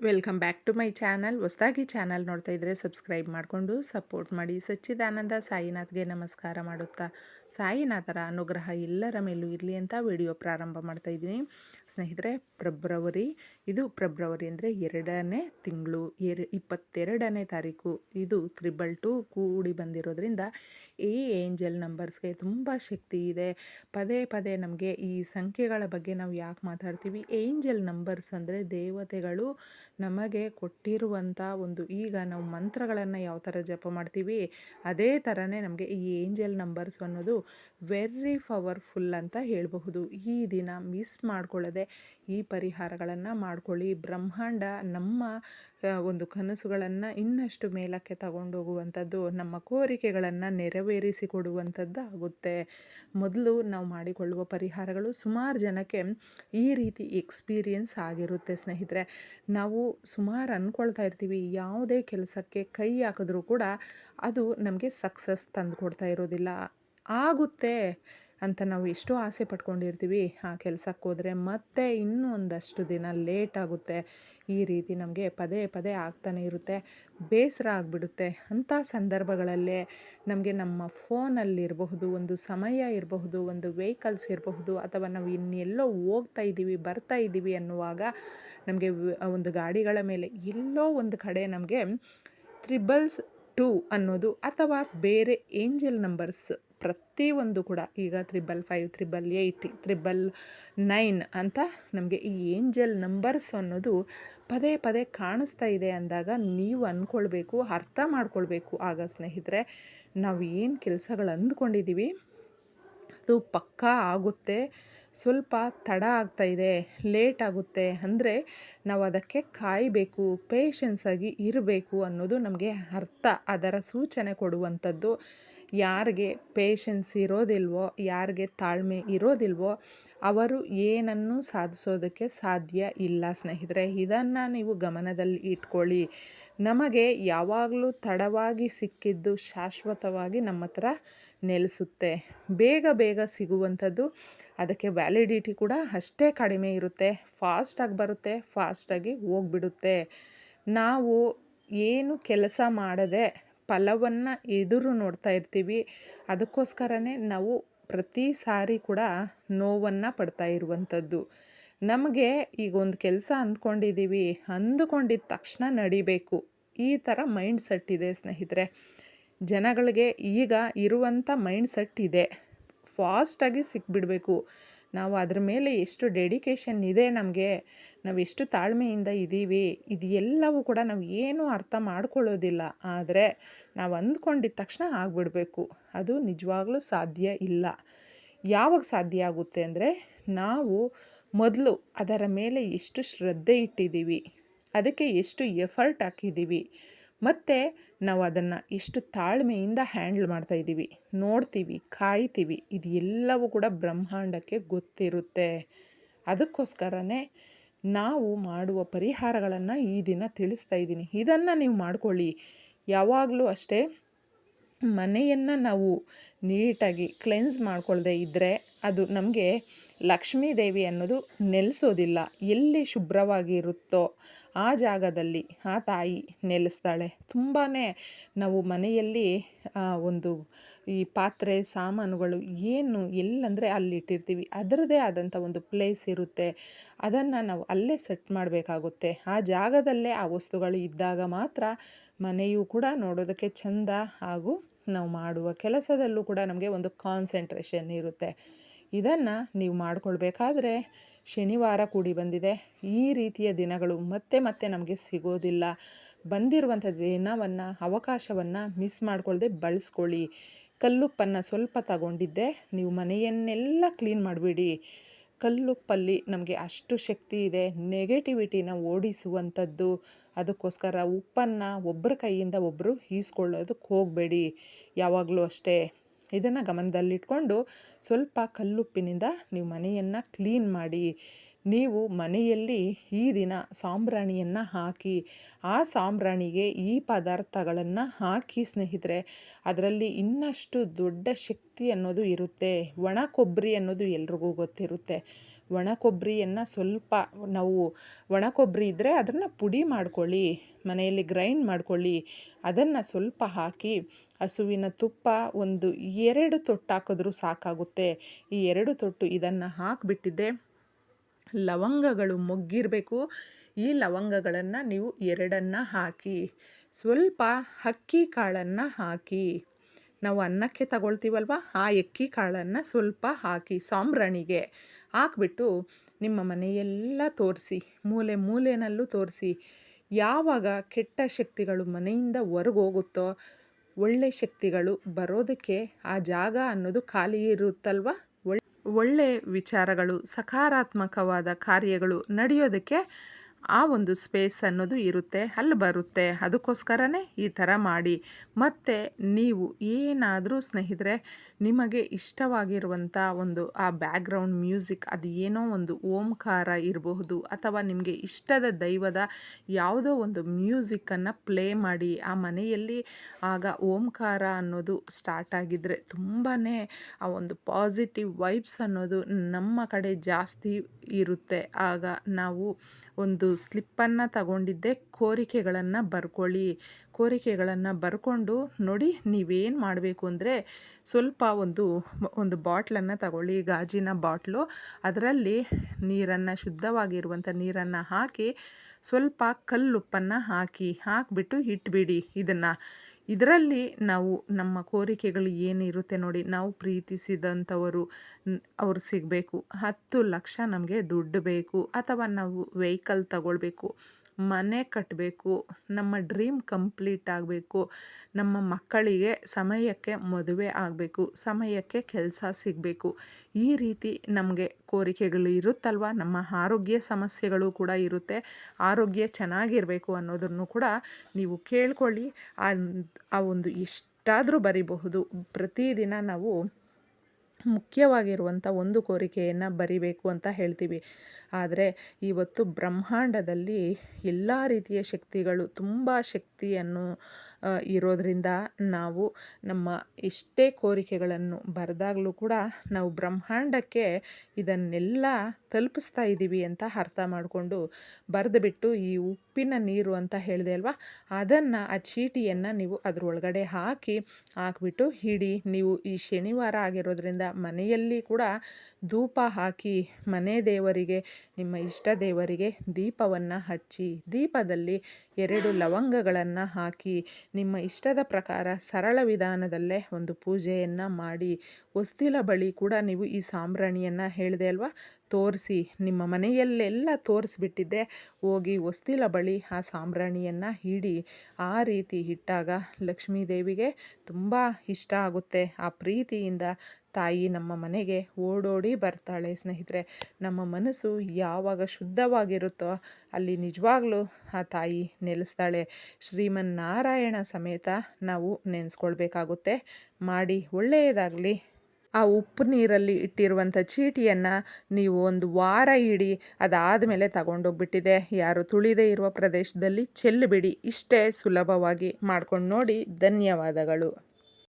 Welcome back to my channel. ಹೊಸದಾಗಿ channel ನೋಡ್ತಾ ಇದ್ದರೆ ಸಬ್ಸ್ಕ್ರೈಬ್ ಮಾಡಿಕೊಂಡು ಸಪೋರ್ಟ್ ಮಾಡಿ. ಸಚ್ಚಿದಾನಂದ ಸಾಯಿನಾಥ್ಗೆ ನಮಸ್ಕಾರ ಮಾಡುತ್ತಾ ಸಾಯಿನಾಥರ ಅನುಗ್ರಹ ಎಲ್ಲರ ಮೇಲೂ ಇರಲಿ ಅಂತ ವಿಡಿಯೋ ಪ್ರಾರಂಭ ಮಾಡ್ತಾ ಇದ್ದೀನಿ. ಸ್ನೇಹಿತರೆ ಪ್ರೆಬ್ರವರಿ ಇದು ಪ್ರೆಬ್ರವರಿ ಅಂದರೆ ಎರಡನೇ ತಿಂಗಳು ಎರ ಇಪ್ಪತ್ತೆರಡನೇ ತಾರೀಕು. ಇದು ತ್ರಿಬಲ್ ಟು ಕೂಡಿ ಬಂದಿರೋದ್ರಿಂದ ಈ ಏಂಜಲ್ ನಂಬರ್ಸ್ಗೆ ತುಂಬ ಶಕ್ತಿ ಇದೆ. ಪದೇ ಪದೇ ನಮಗೆ ಈ ಸಂಖ್ಯೆಗಳ ಬಗ್ಗೆ ನಾವು ಯಾಕೆ ಮಾತಾಡ್ತೀವಿ? ಏಂಜಲ್ ನಂಬರ್ಸ್ ಅಂದರೆ ದೇವತೆಗಳು ನಮಗೆ ಕೊಟ್ಟಿರುವಂಥ ಒಂದು ಈಗ ನಾವು ಮಂತ್ರಗಳನ್ನು ಯಾವ ಥರ ಜಪ ಮಾಡ್ತೀವಿ, ಅದೇ ಥರನೇ ನಮಗೆ ಈ ಏಂಜಲ್ ನಂಬರ್ಸ್ ಅನ್ನೋದು ವೆರಿ ಪವರ್ಫುಲ್ ಅಂತ ಹೇಳಬಹುದು. ಈ ದಿನ ಮಿಸ್ ಮಾಡ್ಕೊಳ್ಳದೆ ಈ ಪರಿಹಾರಗಳನ್ನು ಮಾಡ್ಕೊಳ್ಳಿ. ಬ್ರಹ್ಮಾಂಡ ನಮ್ಮ ಒಂದು ಕನಸುಗಳನ್ನು ಇನ್ನಷ್ಟು ಮೇಲಕ್ಕೆ ತಗೊಂಡೋಗುವಂಥದ್ದು, ನಮ್ಮ ಕೋರಿಕೆಗಳನ್ನು ನೆರವೇರಿಸಿಕೊಡುವಂಥದ್ದು ಆಗುತ್ತೆ. ಮೊದಲು ನಾವು ಮಾಡಿಕೊಳ್ಳುವ ಪರಿಹಾರಗಳು ಸುಮಾರು ಜನಕ್ಕೆ ಈ ರೀತಿ ಎಕ್ಸ್ಪೀರಿಯನ್ಸ್ ಆಗಿರುತ್ತೆ ಸ್ನೇಹಿತರೆ. ನಾವು ಸುಮಾರು ಅಂದ್ಕೊಳ್ತಾ ಇರ್ತೀವಿ, ಯಾವುದೇ ಕೆಲಸಕ್ಕೆ ಕೈ ಹಾಕಿದ್ರೂ ಕೂಡ ಅದು ನಮಗೆ ಸಕ್ಸಸ್ ತಂದು ಕೊಡ್ತಾ ಇರೋದಿಲ್ಲ. ಆಗುತ್ತೆ ಅಂತ ನಾವು ಎಷ್ಟೋ ಆಸೆ ಪಟ್ಕೊಂಡಿರ್ತೀವಿ ಆ ಕೆಲಸಕ್ಕೆ ಹೋದರೆ ಮತ್ತೆ ಇನ್ನೂ ಒಂದಷ್ಟು ದಿನ ಲೇಟ್ ಆಗುತ್ತೆ. ಈ ರೀತಿ ನಮಗೆ ಪದೇ ಪದೇ ಆಗ್ತಾನೆ ಇರುತ್ತೆ. ಬೇಸರ ಆಗಿಬಿಡುತ್ತೆ. ಅಂಥ ಸಂದರ್ಭಗಳಲ್ಲೇ ನಮಗೆ ನಮ್ಮ ಫೋನಲ್ಲಿರಬಹುದು, ಒಂದು ಸಮಯ ಇರಬಹುದು, ಒಂದು ವೆಹಿಕಲ್ಸ್ ಇರಬಹುದು, ಅಥವಾ ನಾವು ಇನ್ನೆಲ್ಲೋ ಹೋಗ್ತಾ ಇದ್ದೀವಿ, ಬರ್ತಾ ಇದ್ದೀವಿ ಅನ್ನುವಾಗ ನಮಗೆ ಒಂದು ಗಾಡಿಗಳ ಮೇಲೆ ಎಲ್ಲೋ ಒಂದು ಕಡೆ ನಮಗೆ ತ್ರಿಬಲ್ಸ್ ಟೂ ಅನ್ನೋದು ಅಥವಾ ಬೇರೆ ಏಂಜಲ್ ನಂಬರ್ಸ್ ಪ್ರತಿಯೊಂದು ಕೂಡ, ಈಗ triple five, triple eight, triple nine ಅಂತ ನಮಗೆ ಈ ಏಂಜಲ್ ನಂಬರ್ಸ್ ಅನ್ನೋದು ಪದೇ ಪದೇ ಕಾಣಿಸ್ತಾ ಇದೆ ಅಂದಾಗ ನೀವು ಅಂದ್ಕೊಳ್ಬೇಕು ಅರ್ಥ ಮಾಡ್ಕೊಳ್ಬೇಕು. ಆಗ ಸ್ನೇಹಿತರೆ, ನಾವು ಏನು ಕೆಲಸಗಳು ಅಂದ್ಕೊಂಡಿದ್ದೀವಿ ಅದು ಪಕ್ಕಾ ಆಗುತ್ತೆ. ಸ್ವಲ್ಪ ತಡ ಆಗ್ತಾ ಇದೆ, ಲೇಟ್ ಆಗುತ್ತೆ. ಅಂದರೆ ನಾವು ಅದಕ್ಕೆ ಕಾಯಬೇಕು ಪೇಷನ್ಸಾಗಿ ಇರಬೇಕು ಅನ್ನೋದು ನಮಗೆ ಅರ್ಥ. ಅದರ ಸೂಚನೆ ಕೊಡುವಂಥದ್ದು ಯಾರಿಗೆ ಪೇಷನ್ಸ್ ಇರೋದಿಲ್ವೋ, ಯಾರಿಗೆ ತಾಳ್ಮೆ ಇರೋದಿಲ್ವೋ ಅವರು ಏನನ್ನು ಸಾಧಿಸೋದಕ್ಕೆ ಸಾಧ್ಯ ಇಲ್ಲ, ಸ್ನೇಹಿತರೆ. ಇದನ್ನು ನೀವು ಗಮನದಲ್ಲಿ ಇಟ್ಕೊಳ್ಳಿ. ನಮಗೆ ಯಾವಾಗಲೂ ತಡವಾಗಿ ಸಿಕ್ಕಿದ್ದು ಶಾಶ್ವತವಾಗಿ ನಮ್ಮ ಹತ್ರ ನೆಲೆಸುತ್ತೆ. ಬೇಗ ಬೇಗ ಸಿಗುವಂಥದ್ದು ಅದಕ್ಕೆ ವ್ಯಾಲಿಡಿಟಿ ಕೂಡ ಅಷ್ಟೇ ಕಡಿಮೆ ಇರುತ್ತೆ. ಫಾಸ್ಟಾಗಿ ಬರುತ್ತೆ ಫಾಸ್ಟಾಗಿ ಹೋಗ್ಬಿಡುತ್ತೆ. ನಾವು ಏನು ಕೆಲಸ ಮಾಡದೆ ಫಲವನ್ನು ಎದುರು ನೋಡ್ತಾ ಇರ್ತೀವಿ. ಅದಕ್ಕೋಸ್ಕರನೇ ನಾವು ಪ್ರತಿ ಸಾರಿ ಕೂಡ ನೋವನ್ನು ಪಡ್ತಾ ಇರುವಂಥದ್ದು. ನಮಗೆ ಈಗ ಒಂದು ಕೆಲಸ ಅಂದ್ಕೊಂಡಿದ್ದೀವಿ ಅಂದುಕೊಂಡಿದ್ದ ತಕ್ಷಣ ನಡಿಬೇಕು. ಈ ಥರ ಮೈಂಡ್ ಸೆಟ್ ಇದೆ ಸ್ನೇಹಿತರೆ. ಜನಗಳಿಗೆ ಈಗ ಇರುವಂಥ ಮೈಂಡ್ ಸೆಟ್ ಇದೆ. ಫಾಸ್ಟಾಗಿ ಸಿಕ್ಬಿಡಬೇಕು. ನಾವು ಅದ್ರ ಮೇಲೆ ಎಷ್ಟು ಡೆಡಿಕೇಶನ್ ಇದೆ ನಮಗೆ, ನಾವು ಎಷ್ಟು ತಾಳ್ಮೆಯಿಂದ ಇದ್ದೀವಿ ಇದು ಎಲ್ಲವೂ ಕೂಡ ನಾವು ಏನೂ ಅರ್ಥ ಮಾಡ್ಕೊಳ್ಳೋದಿಲ್ಲ. ಆದರೆ ನಾವು ಅಂದ್ಕೊಂಡಿದ್ದ ತಕ್ಷಣ ಆಗ್ಬಿಡಬೇಕು. ಅದು ನಿಜವಾಗ್ಲೂ ಸಾಧ್ಯ ಇಲ್ಲ. ಯಾವಾಗ ಸಾಧ್ಯ ಆಗುತ್ತೆ ಅಂದರೆ, ನಾವು ಮೊದಲು ಅದರ ಮೇಲೆ ಎಷ್ಟು ಶ್ರದ್ಧೆ ಇಟ್ಟಿದ್ದೀವಿ ಅದಕ್ಕೆ ಎಷ್ಟು ಎಫರ್ಟ್ ಹಾಕಿದ್ದೀವಿ ಮತ್ತು ನಾವು ಅದನ್ನು ಎಷ್ಟು ತಾಳ್ಮೆಯಿಂದ ಹ್ಯಾಂಡ್ಲ್ ಮಾಡ್ತಾ ಇದ್ದೀವಿ. ನೋಡ್ತೀವಿ, ಕಾಯ್ತೀವಿ. ಇದು ಎಲ್ಲವೂ ಕೂಡ ಬ್ರಹ್ಮಾಂಡಕ್ಕೆ ಗೊತ್ತಿರುತ್ತೆ. ಅದಕ್ಕೋಸ್ಕರನೇ ನಾವು ಮಾಡುವ ಪರಿಹಾರಗಳನ್ನು ಈ ದಿನ ತಿಳಿಸ್ತಾ ಇದ್ದೀನಿ. ಇದನ್ನು ನೀವು ಮಾಡ್ಕೊಳ್ಳಿ. ಯಾವಾಗಲೂ ಅಷ್ಟೇ ಮನೆಯನ್ನು ನಾವು ನೀಟಾಗಿ ಕ್ಲೆನ್ಸ್ ಮಾಡ್ಕೊಳ್ಳದೆ ಇದ್ದರೆ ಅದು ನಮಗೆ ಲಕ್ಷ್ಮೀ ದೇವಿ ಅನ್ನೋದು ನೆಲೆಸೋದಿಲ್ಲ. ಎಲ್ಲಿ ಶುಭ್ರವಾಗಿ ಇರುತ್ತೋ ಆ ಜಾಗದಲ್ಲಿ ಆ ತಾಯಿ ನೆಲೆಸ್ತಾಳೆ. ತುಂಬಾ ನಾವು ಮನೆಯಲ್ಲಿ ಒಂದು ಈ ಪಾತ್ರೆ, ಸಾಮಾನುಗಳು ಏನು ಎಲ್ಲಂದರೆ ಅಲ್ಲಿ ಇಟ್ಟಿರ್ತೀವಿ ಅದರದೇ ಆದಂಥ ಒಂದು ಪ್ಲೇಸ್ ಇರುತ್ತೆ. ಅದನ್ನು ನಾವು ಅಲ್ಲೇ ಸೆಟ್ ಮಾಡಬೇಕಾಗುತ್ತೆ. ಆ ಜಾಗದಲ್ಲೇ ಆ ವಸ್ತುಗಳು ಇದ್ದಾಗ ಮಾತ್ರ ಮನೆಯೂ ಕೂಡ ನೋಡೋದಕ್ಕೆ ಚಂದ ಹಾಗೂ ನಾವು ಮಾಡುವ ಕೆಲಸದಲ್ಲೂ ಕೂಡ ನಮಗೆ ಒಂದು ಕಾನ್ಸಂಟ್ರೇಷನ್ ಇರುತ್ತೆ. ಇದನ್ನು ನೀವು ಮಾಡಿಕೊಳ್ಬೇಕಾದ್ರೆ ಶನಿವಾರ ಕೂಡಿ ಬಂದಿದೆ. ಈ ರೀತಿಯ ದಿನಗಳು ಮತ್ತೆ ಮತ್ತೆ ನಮಗೆ ಸಿಗೋದಿಲ್ಲ. ಬಂದಿರುವಂಥ ದಿನವನ್ನು, ಅವಕಾಶವನ್ನು ಮಿಸ್ ಮಾಡಿಕೊಳ್ಳದೆ ಬಳಸ್ಕೊಳ್ಳಿ. ಕಲ್ಲುಪ್ಪನ್ನು ಸ್ವಲ್ಪ ತಗೊಂಡಿದ್ದೆ. ನೀವು ಮನೆಯನ್ನೆಲ್ಲ ಕ್ಲೀನ್ ಮಾಡಿಬಿಡಿ. ಕಲ್ಲುಪ್ಪಲ್ಲಿ ನಮಗೆ ಅಷ್ಟು ಶಕ್ತಿ ಇದೆ. ನೆಗೆಟಿವಿಟಿನ ಓಡಿಸುವಂಥದ್ದು. ಅದಕ್ಕೋಸ್ಕರ ಉಪ್ಪನ್ನು ಒಬ್ಬರ ಕೈಯಿಂದ ಒಬ್ಬರು ಈಸ್ಕೊಳ್ಳೋದಕ್ಕೆ ಹೋಗಬೇಡಿ. ಯಾವಾಗಲೂ ಅಷ್ಟೇ. ಇದನ್ನು ಗಮನದಲ್ಲಿಟ್ಕೊಂಡು ಸ್ವಲ್ಪ ಕಲ್ಲುಪ್ಪಿನಿಂದ ನೀವು ಮನೆಯನ್ನು ಕ್ಲೀನ್ ಮಾಡಿ, ನೀವು ಮನೆಯಲ್ಲಿ ಈ ದಿನ ಸಾಂಬ್ರಾಣಿಯನ್ನು ಹಾಕಿ, ಆ ಸಾಂಬ್ರಾಣಿಗೆ ಈ ಪದಾರ್ಥಗಳನ್ನು ಹಾಕಿ ಸ್ನೇಹಿತರೆ, ಅದರಲ್ಲಿ ಇನ್ನಷ್ಟು ದೊಡ್ಡ ಶಕ್ತಿ ಅನ್ನೋದು ಇರುತ್ತೆ. ಒಣ ಕೊಬ್ಬರಿ ಅನ್ನೋದು ಎಲ್ರಿಗೂ ಗೊತ್ತಿರುತ್ತೆ. ಒಣ ಕೊಬ್ಬರಿಯನ್ನು ಸ್ವಲ್ಪ ನಾವು, ಒಣ ಕೊಬ್ಬರಿ ಇದ್ದರೆ ಅದನ್ನು ಪುಡಿ ಮಾಡ್ಕೊಳ್ಳಿ, ಮನೆಯಲ್ಲಿ ಗ್ರೈಂಡ್ ಮಾಡ್ಕೊಳ್ಳಿ, ಅದನ್ನು ಸ್ವಲ್ಪ ಹಾಕಿ ಹಸುವಿನ ತುಪ್ಪ ಒಂದು ಎರಡು ತೊಟ್ಟು ಹಾಕಿದ್ರೂ ಸಾಕಾಗುತ್ತೆ. ಈ ಎರಡು ತೊಟ್ಟು ಇದನ್ನು ಹಾಕಿಬಿಟ್ಟಿದ್ದೆ. ಲವಂಗಗಳು ಮೊಗ್ಗಿರಬೇಕು. ಈ ಲವಂಗಗಳನ್ನು ನೀವು ಎರಡನ್ನು ಹಾಕಿ, ಸ್ವಲ್ಪ ಅಕ್ಕಿ ಕಾಳನ್ನು ಹಾಕಿ. ನಾವು ಅನ್ನಕ್ಕೆ ತಗೊಳ್ತೀವಲ್ವ? ಆ ಅಕ್ಕಿ ಕಾಳನ್ನು ಸ್ವಲ್ಪ ಹಾಕಿ, ಸಾಂಬ್ರಾಣಿಗೆ ಹಾಕ್ಬಿಟ್ಟು ನಿಮ್ಮ ಮನೆಯೆಲ್ಲ ತೋರಿಸಿ, ಮೂಲೆ ಮೂಲೆಯಲ್ಲೂ ತೋರಿಸಿ, ಯಾವಾಗ ಕೆಟ್ಟ ಶಕ್ತಿಗಳು ಮನೆಯಿಂದ ಹೊರಗೆ ಹೋಗುತ್ತೋ ಒಳ್ಳೆ ಶಕ್ತಿಗಳು ಬರೋದಕ್ಕೆ ಆ ಜಾಗ ಅನ್ನೋದು ಖಾಲಿ ಇರುತ್ತಲ್ವ? ಒಳ್ಳೆ ವಿಚಾರಗಳು ಸಕಾರಾತ್ಮಕವಾದ ಕಾರ್ಯಗಳು ನಡೆಯೋದಕ್ಕೆ ಆ ಒಂದು ಸ್ಪೇಸ್ ಅನ್ನೋದು ಇರುತ್ತೆ, ಅಲ್ಲಿ ಬರುತ್ತೆ. ಅದಕ್ಕೋಸ್ಕರನೇ ಈ ಥರ ಮಾಡಿ. ಮತ್ತು ನೀವು ಏನಾದರೂ ಸ್ನೇಹಿತರೆ, ನಿಮಗೆ ಇಷ್ಟವಾಗಿರುವಂಥ ಒಂದು ಆ ಬ್ಯಾಕ್ಗ್ರೌಂಡ್ ಮ್ಯೂಸಿಕ್, ಅದು ಏನೋ ಒಂದು ಓಂಕಾರ ಇರಬಹುದು, ಅಥವಾ ನಿಮಗೆ ಇಷ್ಟದ ದೈವದ ಯಾವುದೋ ಒಂದು ಮ್ಯೂಸಿಕ್ಕನ್ನು ಪ್ಲೇ ಮಾಡಿ, ಆ ಮನೆಯಲ್ಲಿ ಆಗ ಓಂಕಾರ ಅನ್ನೋದು ಸ್ಟಾರ್ಟ್ ಆಗಿದ್ದರೆ ತುಂಬಾ ಆ ಒಂದು ಪಾಸಿಟಿವ್ ವೈಬ್ಸ್ ಅನ್ನೋದು ನಮ್ಮ ಕಡೆ ಜಾಸ್ತಿ ಇರುತ್ತೆ. ಆಗ ನಾವು ಒಂದು ಸ್ಲಿಪ್ಪನ್ನು ತಗೊಂಡಿದ್ದೆ ಕೋರಿಕೆಗಳನ್ನು ಬರ್ಕೊಳ್ಳಿ. ಕೋರಿಕೆಗಳನ್ನು ಬರ್ಕೊಂಡು ನೋಡಿ ನೀವೇನು ಮಾಡಬೇಕು ಅಂದರೆ ಸ್ವಲ್ಪ ಒಂದು ಒಂದು ಬಾಟ್ಲನ್ನು ತಗೊಳ್ಳಿ, ಗಾಜಿನ ಬಾಟ್ಲು. ಅದರಲ್ಲಿ ನೀರನ್ನು ಶುದ್ಧವಾಗಿರುವಂಥ ನೀರನ್ನು ಹಾಕಿ ಸ್ವಲ್ಪ ಕಲ್ಲುಪ್ಪನ್ನು ಹಾಕಿ, ಹಾಕಿಬಿಟ್ಟು ಇಟ್ಬಿಡಿ ಇದನ್ನು. ಇದರಲ್ಲಿ ನಾವು ನಮ್ಮ ಕೋರಿಕೆಗಳು ಏನಿರುತ್ತೆ ನೋಡಿ, ನಾವು ಪ್ರೀತಿಸಿದಂಥವರು ಅವರು ಸಿಗಬೇಕು. ಹತ್ತು ಲಕ್ಷ ನಮಗೆ ದುಡ್ಡು ಬೇಕು. ಅಥವಾ ನಾವು ವೆಹಿಕಲ್ ತಗೊಳ್ಬೇಕು. ಮನೆ ಕಟ್ಟಬೇಕು ನಮ್ಮ ಡ್ರೀಮ್ ಕಂಪ್ಲೀಟ್ ಆಗಬೇಕು, ನಮ್ಮ ಮಕ್ಕಳಿಗೆ ಸಮಯಕ್ಕೆ ಮದುವೆ ಆಗಬೇಕು, ಸಮಯಕ್ಕೆ ಕೆಲಸ ಸಿಗಬೇಕು. ಈ ರೀತಿ ನಮಗೆ ಕೋರಿಕೆಗಳು ಇರುತ್ತಲ್ವ? ನಮ್ಮ ಆರೋಗ್ಯ ಸಮಸ್ಯೆಗಳು ಕೂಡ ಇರುತ್ತೆ. ಆರೋಗ್ಯ ಚೆನ್ನಾಗಿರಬೇಕು ಅನ್ನೋದನ್ನು ಕೂಡ ನೀವು ಕೇಳ್ಕೊಳ್ಳಿ. ಆ ಒಂದು ಇಷ್ಟಾದರೂ ಬರಿಬಹುದು. ಪ್ರತಿದಿನ ನಾವು ಮುಖ್ಯವಾಗಿರುವಂಥ ಒಂದು ಕೋರಿಕೆಯನ್ನು ಬರಿಬೇಕು ಅಂತ ಹೇಳ್ತೀವಿ. ಆದರೆ ಇವತ್ತು ಬ್ರಹ್ಮಾಂಡದಲ್ಲಿ ಎಲ್ಲ ರೀತಿಯ ಶಕ್ತಿಗಳು ತುಂಬ ಶಕ್ತಿಯನ್ನು ಇರೋದರಿಂದ ನಾವು ನಮ್ಮ ಎಷ್ಟೇ ಕೋರಿಕೆಗಳನ್ನು ಬರೆದಾಗಲೂ ಕೂಡ ನಾವು ಬ್ರಹ್ಮಾಂಡಕ್ಕೆ ಇದನ್ನೆಲ್ಲ ತಲುಪಿಸ್ತಾ ಇದ್ದೀವಿ ಅಂತ ಅರ್ಥ ಮಾಡಿಕೊಂಡು ಬರೆದುಬಿಟ್ಟು ಈ ಉಪ್ಪಿನ ನೀರು ಅಂತ ಹೇಳಿದೆ ಅಲ್ವಾ? ಅದನ್ನು ಆ ಚೀಟಿಯನ್ನು ನೀವು ಅದರೊಳಗಡೆ ಹಾಕಿ ಹಾಕಿಬಿಟ್ಟು ಹಿಡಿ, ನೀವು ಈ ಶನಿವಾರ ಆಗಿರೋದ್ರಿಂದ ಮನೆಯಲ್ಲಿ ಕೂಡ ಧೂಪ ಹಾಕಿ ಮನೆ ದೇವರಿಗೆ, ನಿಮ್ಮ ಇಷ್ಟ ದೇವರಿಗೆ ದೀಪವನ್ನು ಹಚ್ಚಿ, ದೀಪದಲ್ಲಿ ಎರಡು ಲವಂಗಗಳನ್ನು ಹಾಕಿ, ನಿಮ್ಮ ಇಷ್ಟದ ಪ್ರಕಾರ ಸರಳ ವಿಧಾನದಲ್ಲೇ ಒಂದು ಪೂಜೆಯನ್ನು ಮಾಡಿ ಹೊಸ್ತಿಲ ಬಳಿ ಕೂಡ ನೀವು ಈ ಸಾಂಬ್ರಾಣಿಯನ್ನು ಹೇಳಿದೆ ಅಲ್ವಾ? ತೋರಿಸಿ, ನಿಮ್ಮ ಮನೆಯಲ್ಲೆಲ್ಲ ತೋರಿಸ್ಬಿಟ್ಟಿದ್ದೆ. ಹೋಗಿ ವಸ್ತಿಲ ಬಳಿ ಆ ಸಾಂಬ್ರಾಣಿಯನ್ನು ಹಿಡಿ, ಆ ರೀತಿ ಇಟ್ಟಾಗ ಲಕ್ಷ್ಮೀ ದೇವಿಗೆ ತುಂಬ ಇಷ್ಟ ಆಗುತ್ತೆ. ಆ ಪ್ರೀತಿಯಿಂದ ತಾಯಿ ನಮ್ಮ ಮನೆಗೆ ಓಡೋಡಿ ಬರ್ತಾಳೆ. ಸ್ನೇಹಿತರೆ, ನಮ್ಮ ಮನಸ್ಸು ಯಾವಾಗ ಶುದ್ಧವಾಗಿರುತ್ತೋ ಅಲ್ಲಿ ನಿಜವಾಗ್ಲೂ ಆ ತಾಯಿ ನೆಲೆಸ್ತಾಳೆ. ಶ್ರೀಮನ್ನಾರಾಯಣ ಸಮೇತ ನಾವು ನೆನೆಸ್ಕೊಳ್ಬೇಕಾಗುತ್ತೆ. ಮಾಡಿ ಒಳ್ಳೆಯದಾಗಲಿ. ಆ ಉಪ್ಪು ನೀರಲ್ಲಿ ಇಟ್ಟಿರುವಂಥ ಚೀಟಿಯನ್ನು ನೀವು ಒಂದು ವಾರ ಇಡಿ ಅದಾದ ಮೇಲೆ ತಗೊಂಡೋಗ್ಬಿಟ್ಟಿದೆ. ಯಾರು ತುಳಿದೇ ಇರುವ ಪ್ರದೇಶದಲ್ಲಿ ಚೆಲ್ಲಿಬಿಡಿ ಇಷ್ಟೇ ಸುಲಭವಾಗಿ ಮಾಡ್ಕೊಂಡು ನೋಡಿ. ಧನ್ಯವಾದಗಳು.